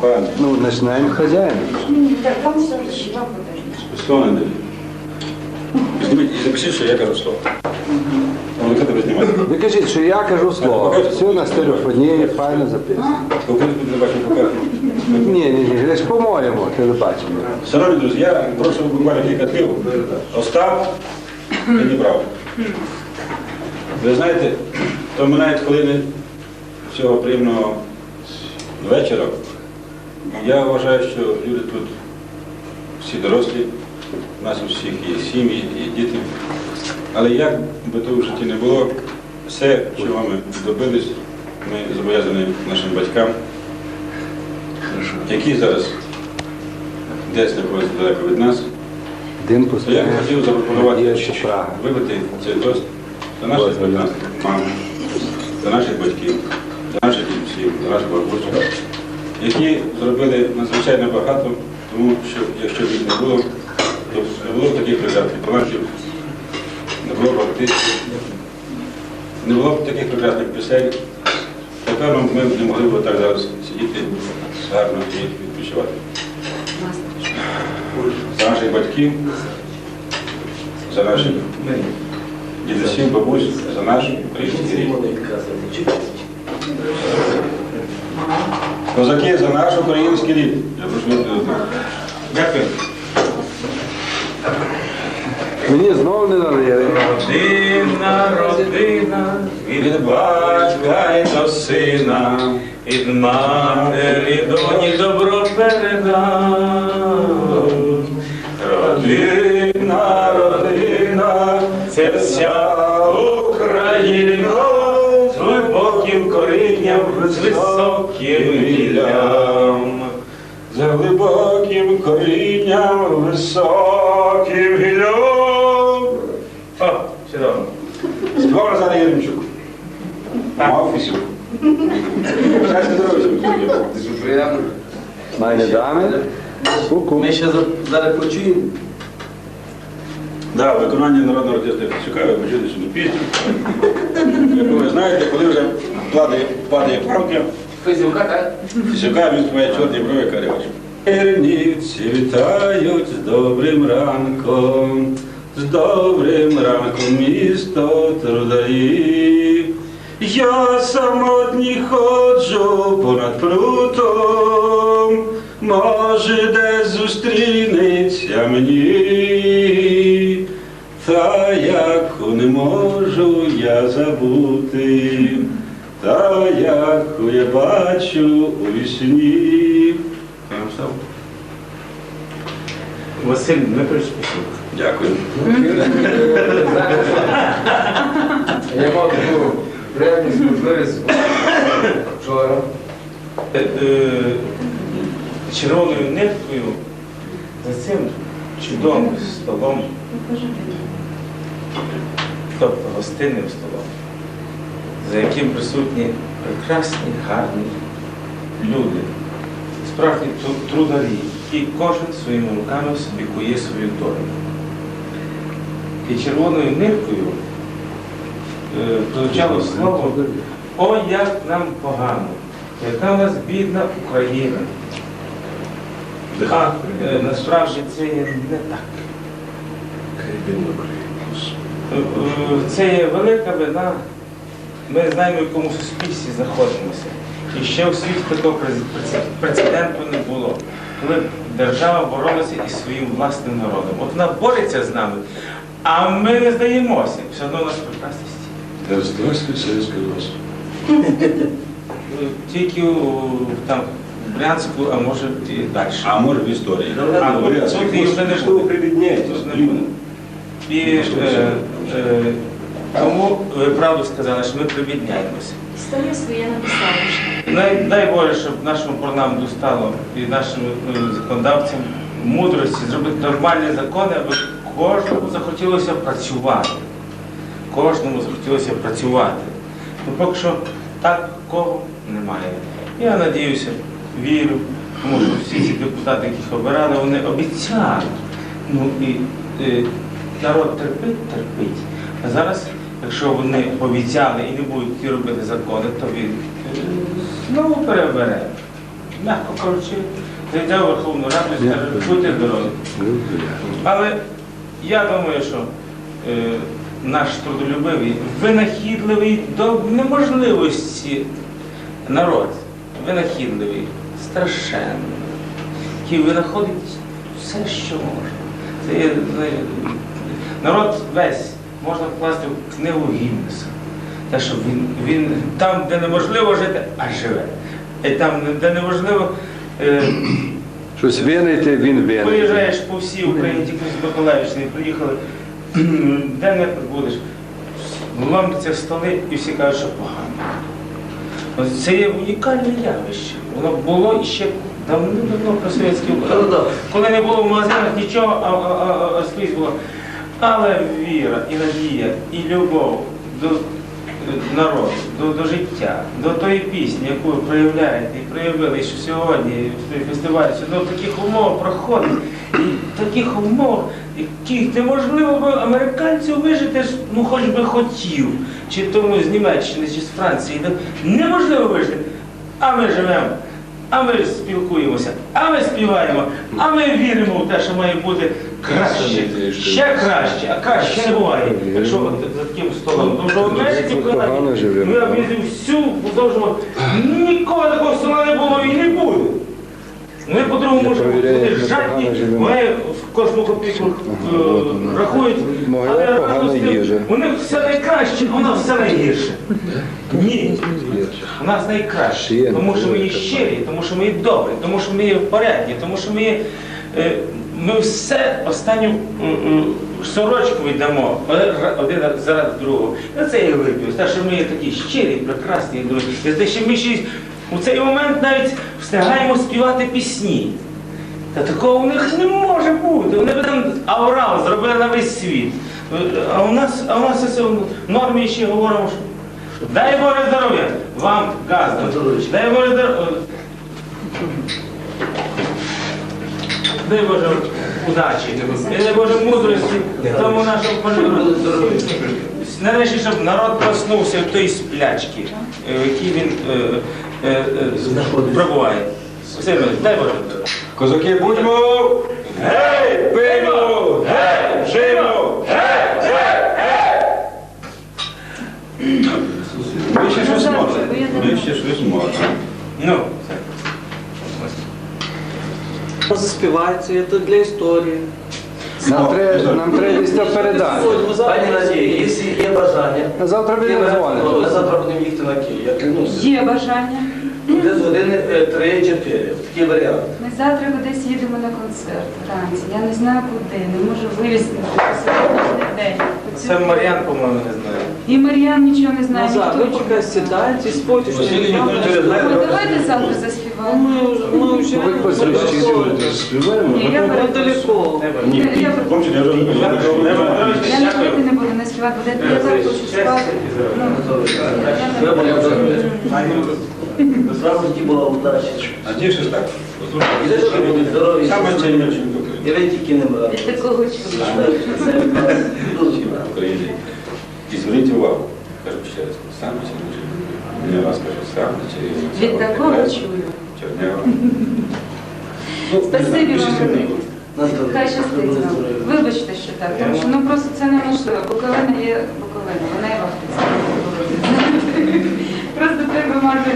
Правильно. Ну, начинаем хозяин. Слово і запишіть, що я кажу слово. Ну, тебе знімає? Ви кажіть, що я кажу слово. Все на стереофонії, файно записано. Покажіть мені телебачення покажу. Ні, ні, ні, лише по-моєму телебачення. Шановні друзі, я прошу буквально кілька слів. Остап мені брав. Ви знаєте, то минають хвилини цього приємного вечора. Я вважаю, що люди тут всі дорослі, у нас у всіх є сім'ї, і діти. Але як би то в житті не було, все, чого ми добились, ми зобов'язані нашим батькам, які зараз десь знаходяться далеко від нас. Дим То я б хотів запропонувати Є вибити цей тост за наших батьків, мам, за наших батьків, за наших які зробили надзвичайно багато, тому що якщо б не було, то не було б таких прекрасних талантів, не було б артистів, не було б таких прекрасних пісень. Напевно, ми б не могли б так зараз сидіти гарно і відпочивати. За наших батьків, за наших дідусів, бабусь, за наш український рік. Козаки за наш український рік. Я прошу відповідати. Дякую. Мені знову не налили. Родина, родина, від батька й до сина, від матері доні добро передав. Родина, родина, це вся з високим гіллям. За глибоким корінням, високим гіллям. О, чудово. Співав Назар Єремчук. Мав офісів. Щастя здоров'я. Майне дами. Ку-ку. Ми ще за- зараз почуємо. Да, виконання народного артиста Фісюка, ви почули сюди пісню. Яку ви знаєте, коли вже падає, падає палка, Фейсбука, так? Фісюка він співає чорні брови карявач. Чернівці вітають з добрим ранком, з добрим ранком місто трударів. Я самотній ходжу понад прутом, може, де зустрінеться мені, та яку не можу я забути, та яку я бачу у вісні. Василь Дмитрович Пісюк. Дякую. Я мав таку приємність можливість вчора. Е, е, червоною ниткою за цим чудовим столом, тобто гостинним столом, за яким присутні прекрасні, гарні люди, справжні тру- трударі, і кожен своїми руками собі кує свою долю. І червоною ниткою е, прозвучало слово Ой, як нам погано, яка в нас бідна Україна. А е, насправді це є не так. Е, е, Це є велика вина. Ми знаємо, в якому суспільстві знаходимося. І ще у світі такого прецеденту не було. Коли держава боролася із своїм власним народом. От вона бореться з нами, а ми не здаємося. Все одно у нас прекрасні стіни. Здравствуй, Советський Союз. Тільки у, там, в Брянську, а може і далі. А може в історії. А, ну, тут і вже не Что буде. Тут не буде. І е, е, тому ви правду сказали, що ми прибідняємося. Історія своє написала. Дай, дай Боже, щоб нашому парламенту стало і нашим е, законодавцям мудрості зробити нормальні закони, аби кожному захотілося працювати. Кожному захотілося працювати. Ну поки що такого немає. Я надіюся, вірю, тому що всі ці депутати, яких обирали, вони обіцяли. Ну і е, народ терпить, терпить. А зараз, якщо вони обіцяли і не будуть робити закони, то він е, знову перебере. м'яко кажучи, зайде в Верховну Раду і скаже, будьте здорові. Але я думаю, що е, наш трудолюбивий, винахідливий до неможливості народ, винахідливий, страшенний, який винаходить все, що можна. Це є, народ весь можна вкласти в книгу Гіннеса. Те, що він, він там, де неможливо жити, а живе. І там, де неможливо. Е, Щось винити, він винить. Поїжджаєш по всій Україні, тільки з Миколаївщини приїхали, де не будеш, ломляться столи і всі кажуть, що погано. Ось Це є унікальне явище. Воно було ще давно-давно про совєтський Україні. Коли не було в магазинах нічого, а, а, а, а скрізь було. Але віра і надія, і любов до е, народу, до, до життя, до тої пісні, яку ви проявляєте і проявили, що сьогодні в фестивалі, що до таких умов проходить. І таких умов, яких неможливо би американцю вижити, ну хоч би хотів, чи тому з Німеччини, чи з Франції. Неможливо вижити. А ми живемо. А ми спілкуємося, а ми співаємо, а ми віримо в те, що має бути краще, ще краще, а краще не буває. Якщо от за таким столом, тому що в Америці в ми об'їздимо всю подовжу, нікого такого села не було і не буде. Ми по-другому як ми жадні, в кожну копійку е, вона. рахують, але погана разом з тим, у них все найкраще, а у нас все найгірше. Ні. У нас найкраще, тому що ми є щирі, тому що ми є добрі, тому що ми є порядні, тому що ми є. Ми все останню сорочку віддамо один заради другого. І це я випів. Те, що ми є такі щирі, прекрасні друзі. Те, що ми ще у цей момент навіть встигаємо співати пісні. Та такого у них не може бути. Вони б там аврал зробили на весь світ. А у нас, а у нас це в нормі ще говоримо, що дай Боже здоров'я вам газда. Дай Боже здоров'я. Дай Боже удачі. Дай Боже мудрості тому нашому пожежу. Нарешті, щоб народ проснувся в той сплячки, е, в якій він е, е, е, пробуває. Іванович, дай Боже. Козаки, будьмо! Гей! Пиймо! Гей! Жимо! Ми ще щось можемо. Ми ще щось можемо. Ну, Заспівається, це для історії. Нам треба, нам треба десь передати. Пані Надія, якщо є бажання, завтра ми будемо дзвонити. завтра будемо їхати на Київ, я клянуся. Є бажання. Десь години 3-4, такий варіант. Ми завтра кудись їдемо на концерт вранці. Я не знаю куди, не можу день. це Мар'ян, по-моєму, не знає. І Мар'ян нічого не знає. Ви поки не знає. сідайте, спойте, що не там. Вікторович, знає, Ну, давайте завтра заспіваємо. Ми вже, ми вже Ви посвідчите. Ні, я перепрошую. недалеко. Ні, Я- я- Помните, я вже Я не ходити не буду, не співати, бо я я так хочу спати. Ну, Ви я будете не- була удача. А ті ж так. І де ж ви будете здорові? Саме цінніше І ви тільки не брали. Від такого Україні. І зверніть увагу, кажу ще раз, саме цінніше. Я вас кажу, саме. Від такого чую. Чернева. Спасибі вам. Хай щастить вам. Вибачте, що так, тому що ну просто це неможливо. Буковина є Буковина, вона є вахтиця. Просто треба мати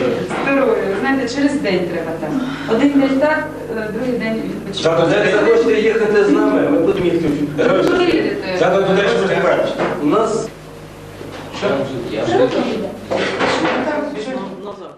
здоров'я. Знаєте, через день треба так. Один день так, е, другий день Тато. Де ви захочете їхати з нами, ми будемо їхати. Куди їдете? Тато, туди ж не бачиш. У нас Що ви їдете? Назад.